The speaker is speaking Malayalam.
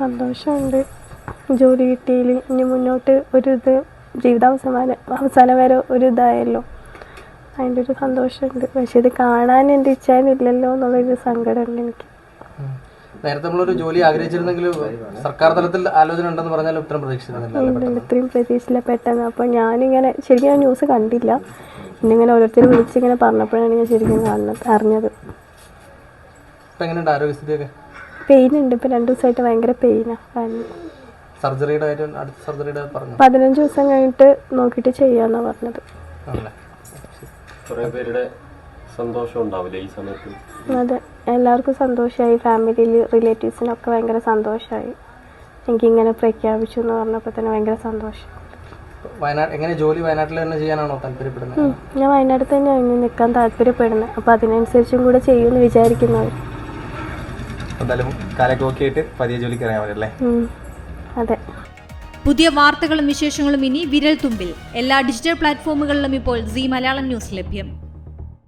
സന്തോഷമുണ്ട്. ജോലി കിട്ടിയതിൽ ഇനി മുന്നോട്ട് ഒരു ഇത് ജീവിതാവസാനം അവസാനം വരെ ഒരു ഇതായല്ലോ. അതിന്റെ ഒരു സന്തോഷമുണ്ട്. പക്ഷെ ഇത് കാണാൻ എന്റെ ഇച്ഛാനില്ലല്ലോ എന്നുള്ളൊരു സങ്കടമുണ്ട് എനിക്ക്. നേരത്തെ നമ്മളൊരു ജോലി ആഗ്രഹിച്ചിരുന്നെങ്കിൽ സർക്കാർ തലത്തിൽ ആലോചന ഉണ്ടെന്ന് പറഞ്ഞാൽ ഉത്തരം പ്രതീക്ഷിച്ചിരുന്നില്ല ഇത്രയും പ്രതീക്ഷയില്ല പെട്ടെന്ന്. അപ്പോൾ ഞാനിങ്ങനെ ശരിക്കും ഞാൻ ന്യൂസ് കണ്ടില്ല. പിന്നെ ഇങ്ങനെ ഓരോരുത്തർ വിളിച്ചിങ്ങനെ പറഞ്ഞപ്പോഴാണ് ഞാൻ ശരിക്കും കാണുന്നത് അറിഞ്ഞത്. ഇപ്പം എങ്ങനെയുണ്ട് ആരോഗ്യസ്ഥിതിയൊക്കെ? പെയിൻ ഉണ്ട്. ഇപ്പം രണ്ട് ദിവസമായിട്ട് ഭയങ്കര പെയിനാണ് സർജറിയുടെ കാര്യം അടുത്ത സർജറിയുടെ പറഞ്ഞു? പതിനഞ്ച് ദിവസം കഴിഞ്ഞിട്ട് നോക്കിയിട്ട് ചെയ്യാന്നാ പറഞ്ഞത്. ആണല്ലേ? കുറെ പേരുടെ സന്തോഷം ഉണ്ടാവില്ലേ ഈ സമയത്ത്? അതെ. എല്ലാവർക്കും സന്തോഷമായി ഫാമിലിയിൽ റിലേറ്റീവ്സിനൊക്കെ ഭയങ്കര സന്തോഷമായി എനിക്കിങ്ങനെ പ്രഖ്യാപിച്ചു എന്ന് പറഞ്ഞപ്പോൾ തന്നെ ഭയങ്കര സന്തോഷം. വയനാട് എങ്ങനെ ജോലി വയനാട്ടിൽ തന്നെ ചെയ്യാനാണോ താല്പര്യപ്പെടുന്നത്. ഞാൻ വയനാട് തന്നെയാണ് നിൽക്കാൻ താല്പര്യപ്പെടുന്നത്. അപ്പോൾ അതിനനുസരിച്ചും കൂടെ ചെയ്യുമെന്ന് വിചാരിക്കുന്നവർ എന്തായാലും കാലൊക്കെ ഓക്കെ ആയിട്ട് പതിയെ ജോലിക്ക് ഇറങ്ങാൻ അല്ലേ? അതെ. പുതിയ വാർത്തകളും വിശേഷങ്ങളും ഇനി വിരൽ തുമ്പിൽ. എല്ലാ ഡിജിറ്റൽ പ്ലാറ്റ്ഫോമുകളിലും ഇപ്പോൾ സി മലയാളം ന്യൂസ് ലഭ്യം.